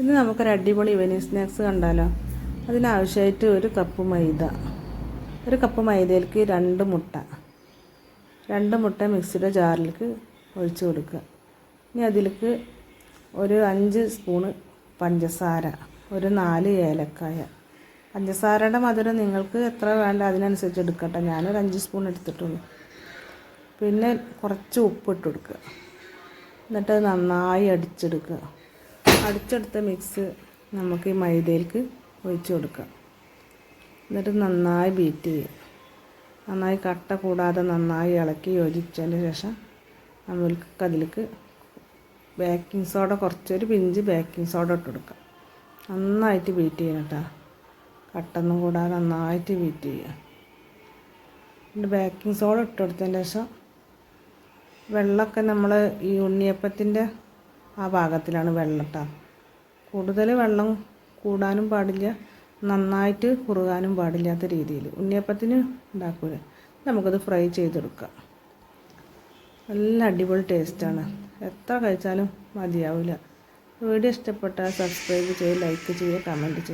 ഇന്ന് നമുക്കൊരു അടിപൊളി ഇവനിങ് സ്നാക്സ് കണ്ടാലോ? അതിനാവശ്യമായിട്ട് ഒരു കപ്പ് മൈദ. ഒരു കപ്പ് മൈദയിലേക്ക് രണ്ട് മുട്ട. രണ്ട് മുട്ട മിക്സിയുടെ ജാറിലേക്ക് ഒഴിച്ചു കൊടുക്കുക. ഇനി അതിലേക്ക് ഒരു അഞ്ച് സ്പൂണ് പഞ്ചസാര ഒരു നാല് ഏലക്കായ. പഞ്ചസാരയുടെ മധുരം നിങ്ങൾക്ക് എത്ര വേണ്ട അതിനനുസരിച്ച് എടുക്കട്ടെ. ഞാനൊരു അഞ്ച് സ്പൂൺ എടുത്തിട്ടുള്ളൂ. പിന്നെ കുറച്ച് ഉപ്പ് ഇട്ട് കൊടുക്കുക. എന്നിട്ട് നന്നായി അടിച്ചെടുക്കുക. അടിച്ചെടുത്ത മിക്സ് നമുക്ക് ഈ മൈദയിലേക്ക് ഒഴിച്ച് കൊടുക്കാം. എന്നിട്ട് നന്നായി ബീറ്റ് ചെയ്യും നന്നായി കട്ട കൂടാതെ നന്നായി ഇളക്കി യോജിച്ചതിന് ശേഷം നമ്മൾക്ക് അതിലേക്ക് ബേക്കിംഗ് സോഡ കുറച്ചൊരു പിഞ്ച് ബേക്കിംഗ് സോഡ ഇട്ട് കൊടുക്കാം. നന്നായിട്ട് ബീറ്റ് ചെയ്യണം കേട്ടോ. കട്ടൊന്നും കൂടാതെ നന്നായിട്ട് ബീറ്റ് ചെയ്യുക. എന്നിട്ട് ബേക്കിംഗ് സോഡ ഇട്ട് കൊടുത്തതിന് ശേഷം വെള്ളമൊക്കെ നമ്മൾ ഈ ഉണ്ണിയപ്പത്തിന്റെ ആ ഭാഗത്തിലാണ് വെള്ളം കൂടുതൽ വെള്ളം കൂടാനും പാടില്ല നന്നായിട്ട് കുറുകാനും പാടില്ലാത്ത രീതിയിൽ. ഉണ്ണിയപ്പത്തിന് ഉണ്ടാക്കൂല. നമുക്കത് ഫ്രൈ ചെയ്തെടുക്കാം. നല്ല അടിപൊളി ടേസ്റ്റാണ് എത്ര കഴിച്ചാലും മതിയാവില്ല വീഡിയോ ഇഷ്ടപ്പെട്ടാൽ സബ്സ്ക്രൈബ് ചെയ്യുക ലൈക്ക് ചെയ്യുക കമന്റ് ചെയ്യുക.